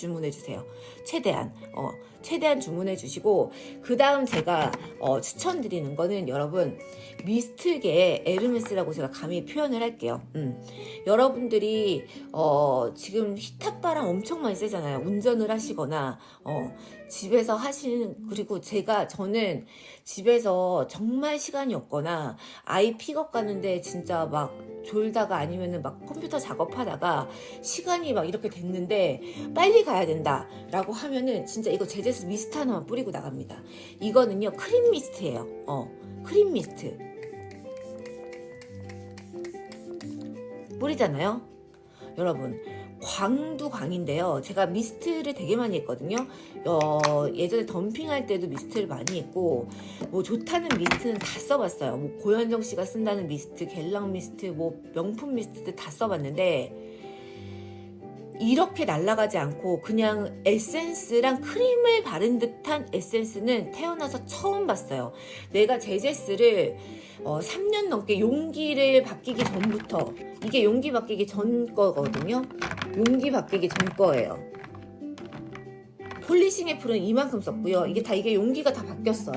주문해 주세요. 최대한 어 최대한 주문해 주시고 그 다음 제가 어, 추천드리는 거는 여러분 미스트계 에르메스라고 제가 감히 표현을 할게요. 음. 여러분들이 어, 지금 히타바람 엄청 많이 세잖아요. 운전을 하시거나 어, 집에서 하시는 그리고 제가 저는 집에서 정말 시간이 없거나 아이 픽업 가는데 진짜 막 졸다가 아니면은 막 컴퓨터 작업하다가 시간이 막 이렇게 됐는데 빨리 가야 된다라고 하면은 진짜 이거 제제스 미스트 하나만 뿌리고 나갑니다. 이거는요 크림 미스트예요. 어 크림 미스트 뿌리잖아요. 여러분 광도 광인데요. 제가 미스트를 되게 많이 했거든요. 어, 예전에 덤핑할 때도 미스트를 많이 했고 뭐 좋다는 미스트는 다 써봤어요. 뭐 고현정 씨가 쓴다는 미스트, 갤랑 미스트, 뭐 명품 미스트들 다 써봤는데 이렇게 날아가지 않고 그냥 에센스랑 크림을 바른 듯한 에센스는 태어나서 처음 봤어요. 내가 제제스를 어, 3년 넘게 용기를 바뀌기 전부터 이게 용기 바뀌기 전 거거든요. 용기 바뀌기 전 거예요. 폴리싱 애플은 이만큼 썼고요. 이게 다 이게 용기가 다 바뀌었어요.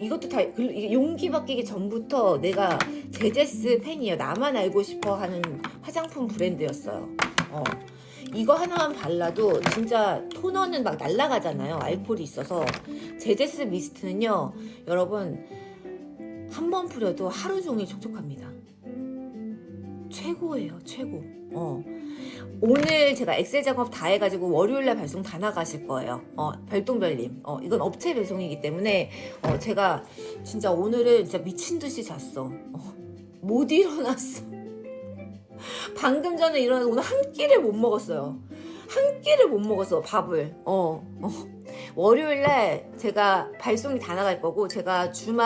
이것도 다 그- 용기 바뀌기 전부터 내가 제제스 팬이에요. 나만 알고 싶어 하는 화장품 브랜드였어요. 어. 이거 하나만 발라도 진짜 토너는 막 날아가잖아요. 알코올이 있어서. 제제스 미스트는요, 여러분, 한 번 뿌려도 하루 종일 촉촉합니다. 최고예요, 최고. 어. 오늘 제가 엑셀 작업 다 해가지고 월요일날 발송 다 나가실 거예요. 어, 별똥별님. 어, 이건 업체 배송이기 때문에, 어, 제가 진짜 오늘은 진짜 미친 듯이 잤어. 어, 못 일어났어. 방금 전에 일어나서 오늘 한 끼를 못 먹었어요. 한 끼를 못 먹었어, 밥을. 어, 어. 월요일날 제가 발송이 다 나갈 거고, 제가 주말